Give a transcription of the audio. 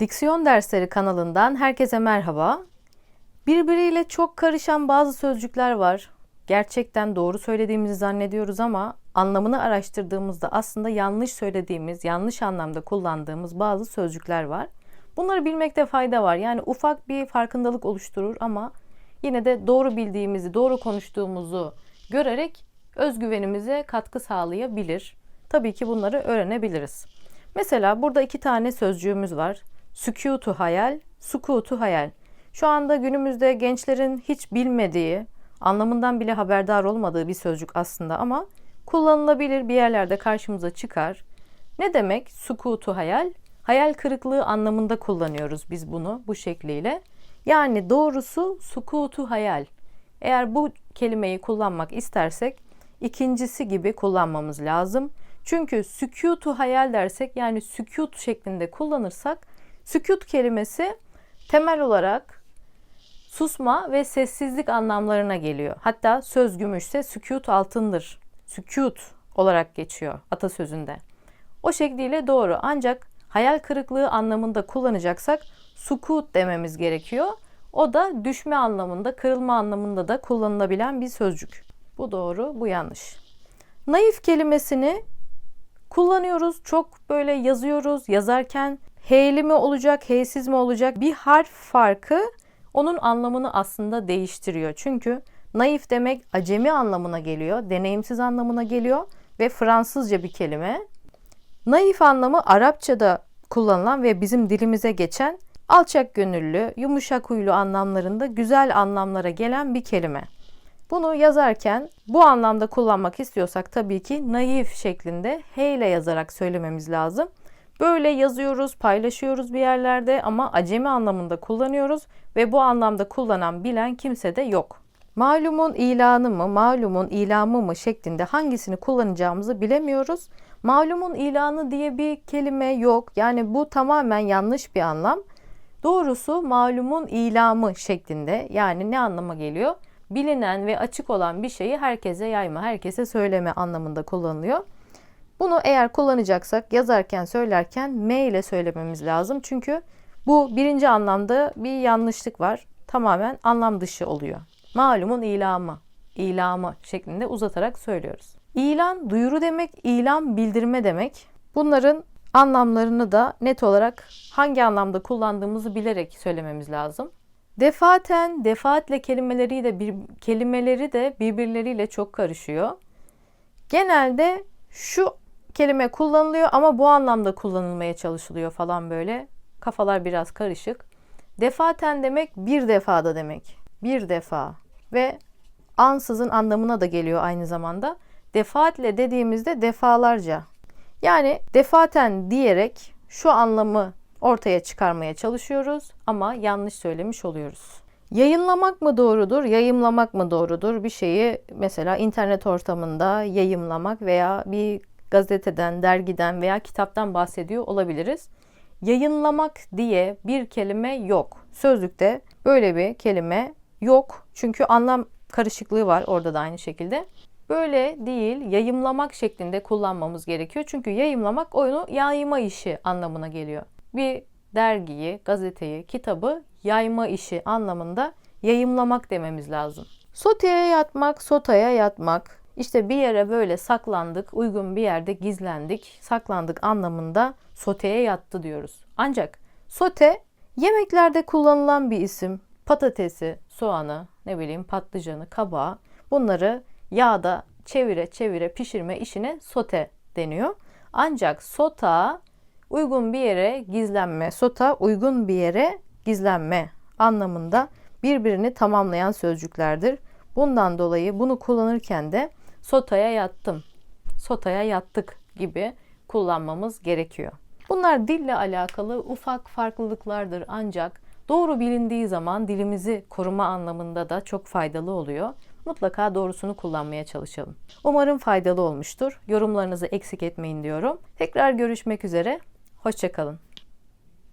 Diksiyon Dersleri kanalından herkese merhaba. Birbiriyle çok karışan bazı sözcükler var. Gerçekten doğru söylediğimizi zannediyoruz ama anlamını araştırdığımızda aslında yanlış söylediğimiz, yanlış anlamda kullandığımız bazı sözcükler var. Bunları bilmekte fayda var. Yani ufak bir farkındalık oluşturur ama yine de doğru bildiğimizi, doğru konuştuğumuzu görerek özgüvenimize katkı sağlayabilir. Tabii ki bunları öğrenebiliriz. Mesela burada iki tane sözcüğümüz var. Sükutu hayal, sukutu hayal. Şu anda günümüzde gençlerin hiç bilmediği, anlamından bile haberdar olmadığı bir sözcük aslında ama kullanılabilir bir yerlerde karşımıza çıkar. Ne demek sukutu hayal? Hayal kırıklığı anlamında kullanıyoruz biz bunu bu şekliyle. Yani doğrusu sukutu hayal. Eğer bu kelimeyi kullanmak istersek ikincisi gibi kullanmamız lazım. Çünkü sükutu hayal dersek yani sükut şeklinde kullanırsak sükut kelimesi temel olarak susma ve sessizlik anlamlarına geliyor. Hatta söz gümüşse sükut altındır. Sükut olarak geçiyor atasözünde. O şekliyle doğru ancak hayal kırıklığı anlamında kullanacaksak sukut dememiz gerekiyor. O da düşme anlamında, kırılma anlamında da kullanılabilen bir sözcük. Bu doğru, bu yanlış. Naif kelimesini kullanıyoruz. Çok böyle yazıyoruz. Yazarken heyli mi olacak, heysiz mi olacak bir harf farkı onun anlamını aslında değiştiriyor. Çünkü naif demek acemi anlamına geliyor, deneyimsiz anlamına geliyor ve Fransızca bir kelime. Naif anlamı Arapçada kullanılan ve bizim dilimize geçen alçak gönüllü, yumuşak huylu anlamlarında güzel anlamlara gelen bir kelime. Bunu yazarken bu anlamda kullanmak istiyorsak tabii ki naif şeklinde he ile yazarak söylememiz lazım. Böyle yazıyoruz, paylaşıyoruz bir yerlerde ama acemi anlamında kullanıyoruz ve bu anlamda kullanan bilen kimse de yok. Malumun ilanı mı, malumun ilamı mı şeklinde hangisini kullanacağımızı bilemiyoruz. Malumun ilanı diye bir kelime yok. Yani bu tamamen yanlış bir anlam. Doğrusu malumun ilamı şeklinde yani ne anlama geliyor? Bilinen ve açık olan bir şeyi herkese yayma, herkese söyleme anlamında kullanılıyor. Bunu eğer kullanacaksak yazarken söylerken M ile söylememiz lazım. Çünkü bu birinci anlamda bir yanlışlık var. Tamamen anlam dışı oluyor. Malumun ilamı, ilamı şeklinde uzatarak söylüyoruz. İlan duyuru demek, ilan bildirme demek. Bunların anlamlarını da net olarak hangi anlamda kullandığımızı bilerek söylememiz lazım. Defaten, defaatle kelimeleri de bir kelimeleri de birbirleriyle çok karışıyor. Genelde şu kelime kullanılıyor ama bu anlamda kullanılmaya çalışılıyor falan böyle. Kafalar biraz karışık. Defaten demek bir defada demek. Bir defa ve ansızın anlamına da geliyor aynı zamanda. Defaatle dediğimizde defalarca. Yani defaten diyerek şu anlamı ortaya çıkarmaya çalışıyoruz ama yanlış söylemiş oluyoruz. Yayınlamak mı doğrudur, yayımlamak mı doğrudur? Bir şeyi mesela internet ortamında yayımlamak veya bir gazeteden, dergiden veya kitaptan bahsediyor olabiliriz. Yayınlamak diye bir kelime yok. Sözlükte böyle bir kelime yok. Çünkü anlam karışıklığı var orada da aynı şekilde. Böyle değil, yayımlamak şeklinde kullanmamız gerekiyor. Çünkü yayımlamak oyunu yayma işi anlamına geliyor. Bir dergiyi, gazeteyi, kitabı yayma işi anlamında yayımlamak dememiz lazım. Soteye yatmak, sotaya yatmak. İşte bir yere böyle saklandık, uygun bir yerde gizlendik, saklandık anlamında soteye yattı diyoruz. Ancak sote yemeklerde kullanılan bir isim. Patatesi, soğanı, ne bileyim patlıcanı, kabağı bunları yağda çevire çevire pişirme işine sote deniyor. Ancak sota uygun bir yere gizlenme, sota uygun bir yere gizlenme anlamında birbirini tamamlayan sözcüklerdir. Bundan dolayı bunu kullanırken de sotaya yattım, sotaya yattık gibi kullanmamız gerekiyor. Bunlar dille alakalı ufak farklılıklardır ancak doğru bilindiği zaman dilimizi koruma anlamında da çok faydalı oluyor. Mutlaka doğrusunu kullanmaya çalışalım. Umarım faydalı olmuştur. Yorumlarınızı eksik etmeyin diyorum. Tekrar görüşmek üzere. Hoşçakalın.